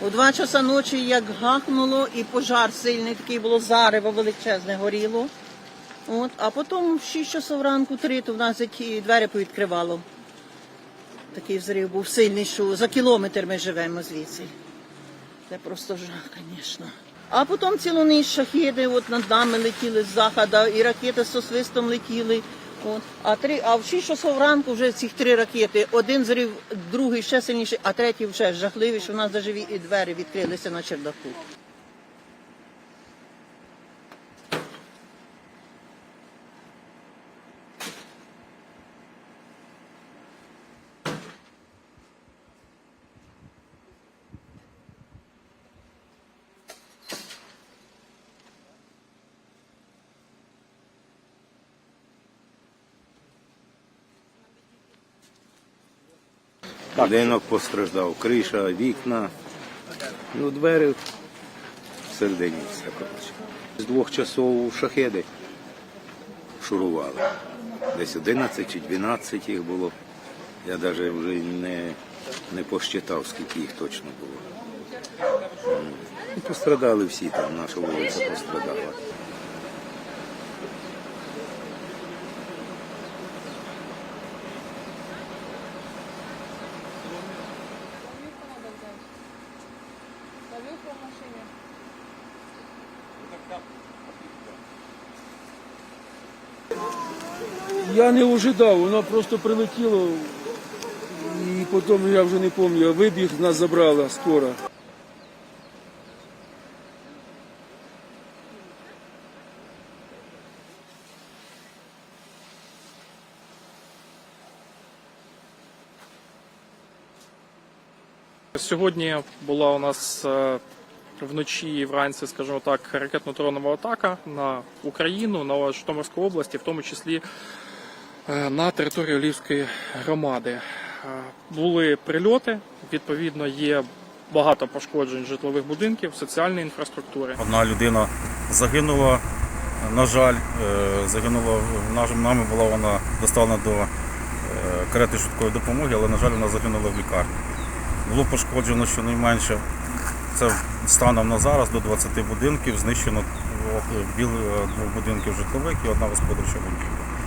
У два часа ночі як гахнуло, і пожар сильний, такий було зарево величезне горіло. От, а потім в 6 часов ранку, 3, то в нас ті двері повідкривало. Такий взрив був сильний, що за кілометр ми живемо звідси. Це просто жах, звісно. А потім цілу ніч шахіди от над нами летіли з заходу, і ракети з свистом летіли. От. А, три, а в 6 часов ранку вже цих три ракети. Один зрів, другий ще сильніший, а третій вже жахливий, що в нас навіть і двері відкрилися на чердаку. Будинок постраждав, криша, вікна, ну двері всередині все коротше. З двох часов шахеди шурували. Десь 11 чи 12 їх було. Я навіть вже не, не посчитав, скільки їх точно було. Пострадали всі там, наша вулиця пострадала. Я не ожидав, воно просто прилетіло. І потім я вже не пам'ятаю, вибіг, нас забрала скоро. Сьогодні була у нас е, вночі і вранці, скажімо так, ракетно-дронова атака на Україну, на Житомирську область, в тому числі е, на територію Львівської громади. Е, Були прильоти, відповідно, є багато пошкоджень житлових будинків, соціальної інфраструктури. Одна людина загинула, на жаль, е, загинула нами була вона доставлена до карети швидкої допомоги, але, на жаль, вона загинула в лікарні. Було пошкоджено щонайменше, це станом на зараз до 20 будинків, знищено біл- двох будинків житлових і одна господарча будівля.